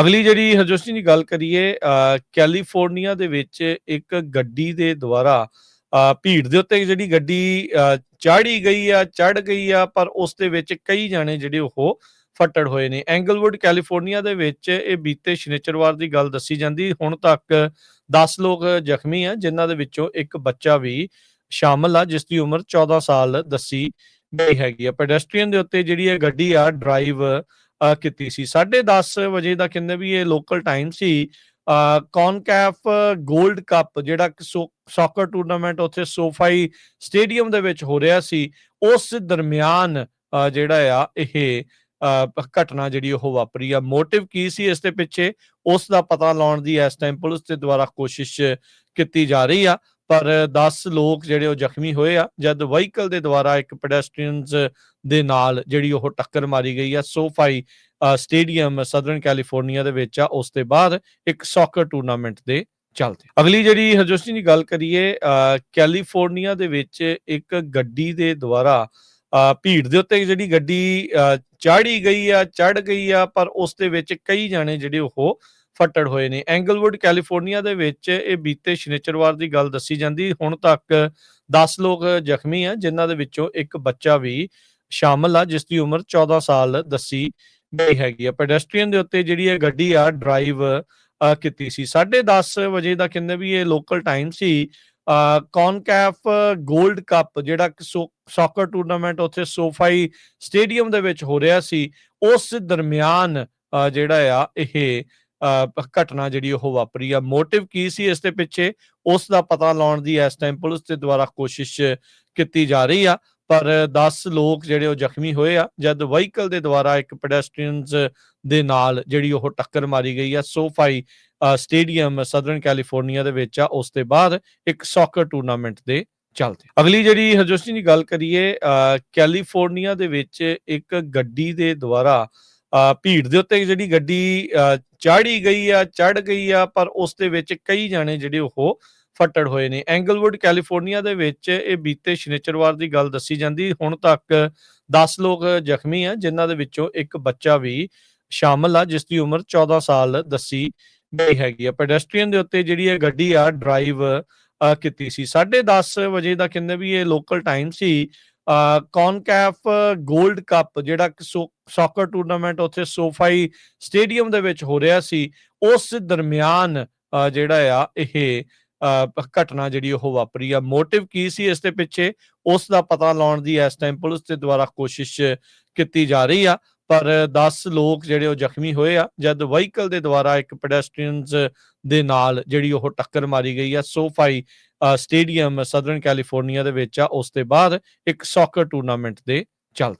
ਅਗਲੀ ਜਿਹੜੀ ਹਰਜੋਤ ਦੀ ਗੱਲ ਕਰੀਏ ਅ, ਕੈਲੀਫੋਰਨੀਆ ਦੇ ਵਿੱਚ ਇੱਕ ਗੱਡੀ ਦੇ ਦੁਆਰਾ ਭੀੜ ਦੇ ਉੱਤੇ ਜਿਹੜੀ ਗੱਡੀ ਚਾੜੀ ਗਈ ਆ ਚੜ ਗਈ ਆ ਪਰ ਉਸ ਦੇ ਵਿੱਚ ਕਈ ਜਾਣੇ ਜਿਹੜੇ ਉਹ ਫੱਟੜ ਹੋਏ ਨੇ। ਐਂਗਲਵੁੱਡ ਕੈਲੀਫੋਰਨੀਆ ਦੇ ਵਿੱਚ ਇਹ ਬੀਤੇ ਸ਼ਨੀਚਰਵਾਰ ਦੀ ਗੱਲ ਦੱਸੀ ਜਾਂਦੀ ਹੁਣ ਤੱਕ 10 ਲੋਕ ਜ਼ਖਮੀ ਆ ਜਿਨ੍ਹਾਂ ਦੇ ਵਿੱਚੋਂ ਇੱਕ ਬੱਚਾ ਵੀ ਸ਼ਾਮਲ ਆ ਜਿਸ ਦੀ ਉਮਰ 14 ਸਾਲ ਦੱਸੀ ਗਈ ਹੈਗੀ ਆ। ਪੈਡੈਸਟਰੀਅਨ ਦੇ ਉੱਤੇ ਜਿਹੜੀ ਇਹ ਗੱਡੀ ਆ ਡਰਾਈਵ ਕੀਤੀ ਸੀ। 10:30 ਵਜੇ ਦਾ ਕਹਿੰਦੇ ਵੀ ਇਹ ਲੋਕਲ ਟਾਈਮ ਸੀ। ਕੌਨਕੈਫ 골ਡ ਕੱਪ ਜਿਹੜਾ ਸੌਕਰ ਟੂਰਨਾਮੈਂਟ ਉੱਥੇ ਸੋਫਾਈ ਸਟੇਡੀਅਮ ਦੇ ਵਿੱਚ ਹੋ ਰਿਹਾ ਸੀ। ਉਸ ਦਰਮਿਆਨ ਅ, ਜਿਹੜਾ ਆ ਇਹ ਅ, ਘਟਨਾ ਜਿਹੜੀ ਉਹ ਵਾਪਰੀ ਆ। ਮੋਟਿਵ ਕੀ ਸੀ ਇਸ ਦੇ ਪਿੱਛੇ? ਉਸ ਦਾ ਪਤਾ ਲਾਉਣ ਦੀ ਇਸ ਟਾਈਮ ਪੁਲਿਸ ਦੇ ਦੁਆਰਾ ਕੋਸ਼ਿਸ਼ ਕੀਤੀ ਜਾ ਰਹੀ ਆ। ਪਰ 10 ਲੋਕ ਜਿਹੜੇ ਉਹ ਜ਼ਖਮੀ ਹੋਏ ਆ ਜਦ ਵਹੀਕਲ ਦੇ ਦੁਆਰਾ ਇੱਕ ਪੈਡੈਸਟਰੀਅਨਸ ਦੇ ਨਾਲ ਜਿਹੜੀ ਉਹ ਟੱਕਰ ਮਾਰੀ ਗਈ ਆ ਸੋਫਾਈ ਸਟੇਡੀਅਮ ਸਦਰਨ ਕੈਲੀਫੋਰਨੀਆ ਦੇ ਵਿੱਚ ਆ ਉਸ ਦੇ ਬਾਅਦ ਇੱਕ ਸੌਕਰ ਟੂਰਨਾਮੈਂਟ ਦੇ ਚੱਲਦੇ ਅਗਲੀ ਜਿਹੜੀ ਹਰਜੋਤ ਦੀ ਗੱਲ ਕਰੀਏ ਅ, ਕੈਲੀਫੋਰਨੀਆ ਦੇ ਵਿੱਚ ਇੱਕ ਗੱਡੀ ਦੇ ਦੁਆਰਾ ਅ, ਭੀੜ ਦੇ ਉੱਤੇ ਜਿਹੜੀ ਗੱਡੀ ਚਾੜੀ ਗਈ ਆ ਚੜ ਗਈ ਆ ਪਰ ਉਸ ਦੇ ਵਿੱਚ ਕਈ ਜਾਣੇ ਜਿਹੜੇ ਉਹ ਫੱਟੜ ਹੋਏ ਨੇ। ਐਂਗਲਵੁੱਡ ਕੈਲੀਫੋਰਨੀਆ ਦੇ ਵਿੱਚ ਇਹ ਬੀਤੇ ਸ਼ਨੀਚਰਵਾਰ ਦੀ ਗੱਲ ਦੱਸੀ ਜਾਂਦੀ। ਹੁਣ ਤੱਕ 10 ਲੋਕ ਜ਼ਖਮੀ ਆ ਜਿਨ੍ਹਾਂ ਦੇ ਵਿੱਚੋਂ ਇੱਕ ਬੱਚਾ ਵੀ ਸ਼ਾਮਲ ਆ ਜਿਸ ਦੀ ਉਮਰ 14 ਸਾਲ ਦੱਸੀ ਗਈ ਹੈਗੀ ਆ। ਪੈਡੈਸਟਰੀਅਨ ਦੇ ਉੱਤੇ ਜਿਹੜੀ ਇਹ ਗੱਡੀ ਆ ਡਰਾਈਵ ਕੀਤੀ ਸੀ। 10:30 ਵਜੇ ਦਾ ਕਹਿੰਦੇ ਵੀ ਇਹ ਲੋਕਲ ਟਾਈਮ ਸੀ। ਕੌਨਕੈਫ 골ਡ ਕੱਪ ਜਿਹੜਾ ਸੌਕਰ ਟੂਰਨਾਮੈਂਟ ਉੱਥੇ ਸੋਫਾਈ ਸਟੇਡੀਅਮ ਦੇ ਵਿੱਚ ਹੋ ਰਿਹਾ ਸੀ। ਉਸ ਦਰਮਿਆਨ ਅ, ਜਿਹੜਾ ਆ ਇਹ ਘਟਨਾ ਜਿਹੜੀ ਉਹ ਵਾਪਰੀ ਆ। ਮੋਟਿਵ ਕੀ ਸੀ ਇਸ ਦੇ ਪਿੱਛੇ? ਉਸ ਦਾ ਪਤਾ ਲਾਉਣ ਦੀ ਇਸ ਟਾਈਮ ਪੁਲਿਸ ਦੇ ਦੁਆਰਾ ਕੋਸ਼ਿਸ਼ ਕੀਤੀ ਜਾ ਰਹੀ ਆ ਪਰ 10 ਲੋਕ ਜਿਹੜੇ ਉਹ ਜ਼ਖਮੀ ਹੋਏ ਆ ਜਦ ਵਹੀਕਲ ਦੇ ਦੁਆਰਾ ਇੱਕ ਪੈਡੈਸਟਰੀਅਨਸ ਦੇ ਨਾਲ ਜਿਹੜੀ ਉਹ ਟੱਕਰ ਮਾਰੀ ਗਈ ਆ ਸੋਫਾਈ ਸਟੇਡੀਅਮ ਸਦਰਨ ਕੈਲੀਫੋਰਨੀਆ ਦੇ ਵਿੱਚ ਆ ਉਸ ਦੇ ਬਾਅਦ ਇੱਕ ਸੌਕਰ ਟੂਰਨਾਮੈਂਟ ਦੇ ਚੱਲਦੇ ਅਗਲੀ ਜਿਹੜੀ ਹਰਜੋਤ ਸਿੰਘ ਦੀ ਗੱਲ ਕਰੀਏ ਅ, ਕੈਲੀਫੋਰਨੀਆ ਦੇ ਵਿੱਚ ਇੱਕ ਗੱਡੀ ਦੇ ਦੁਆਰਾ ਭੀੜ ਦੇ ਉੱਤੇ ਜਿਹੜੀ ਗੱਡੀ ਚਾੜੀ ਗਈ ਆ ਚੜ ਗਈ ਆ ਪਰ ਉਸ ਦੇ ਵਿੱਚ ਕਈ ਜਾਣੇ ਜਿਹੜੇ ਉਹ ਫੱਟੜ ਹੋਏ ਨੇ। ਐਂਗਲਵੁੱਡ ਕੈਲੀਫੋਰਨੀਆ ਦੇ ਵਿੱਚ ਇਹ ਬੀਤੇ ਸ਼ਨੀਚਰਵਾਰ ਦੀ ਗੱਲ ਦੱਸੀ ਜਾਂਦੀ। ਹੁਣ ਤੱਕ 10 ਲੋਕ ਜ਼ਖਮੀ ਆ ਜਿਨ੍ਹਾਂ ਦੇ ਵਿੱਚੋਂ ਇੱਕ ਬੱਚਾ ਵੀ ਸ਼ਾਮਲ ਆ ਜਿਸ ਦੀ ਉਮਰ 14 ਸਾਲ ਦੱਸੀ ਗਈ ਹੈਗੀ ਆ। ਪੈਡੈਸਟਰੀਅਨ ਦੇ ਉੱਤੇ ਜਿਹੜੀ ਇਹ ਗੱਡੀ ਆ ਡਰਾਈਵ ਅ, ਕੀਤੀ ਸੀ। 10:30 ਵਜੇ ਦਾ ਕਹਿੰਦੇ ਵੀ ਇਹ ਲੋਕਲ ਟਾਈਮ ਸੀ ਕੌਨਕੈਫ 골ਡ ਕੱਪ ਜਿਹੜਾ ਸੌਕਰ ਟੂਰਨਾਮੈਂਟ ਉੱਥੇ ਸੋਫਾਈ ਸਟੇਡੀਅਮ ਦੇ ਵਿੱਚ ਹੋ ਰਿਹਾ ਸੀ ਉਸ ਦਰਮਿਆਨ ਅ, ਜਿਹੜਾ ਆ ਇਹ ਅ, ਘਟਨਾ ਜਿਹੜੀ ਉਹ ਵਾਪਰੀ ਆ। ਮੋਟਿਵ ਕੀ ਸੀ ਇਸ ਦੇ ਪਿੱਛੇ? ਉਸ ਦਾ ਪਤਾ ਲਾਉਣ ਦੀ ਇਸ ਟਾਈਮ ਪੁਲਿਸ ਦੇ ਦੁਆਰਾ ਕੋਸ਼ਿਸ਼ ਕੀਤੀ ਜਾ ਰਹੀ ਆ। ਪਰ 10 ਲੋਕ ਜਿਹੜੇ ਉਹ ਜ਼ਖਮੀ ਹੋਏ ਆ, ਜਦ ਵਹੀਕਲ ਦੇ ਦੁਆਰਾ ਇੱਕ ਪੈਡੈਸਟਰੀਅਨਸ ਦੇ ਨਾਲ ਜਿਹੜੀ ਉਹ ਟੱਕਰ ਮਾਰੀ ਗਈ ਆ ਸੋਫਾਈ ਸਟੇਡੀਅਮ ਸਦਰਨ ਕੈਲੀਫੋਰਨੀਆ ਦੇ ਵਿੱਚ ਆ, ਉਸ ਦੇ ਬਾਅਦ ਇੱਕ ਸੌਕਰ ਟੂਰਨਾਮੈਂਟ ਦੇ ਚੱਲਦੇ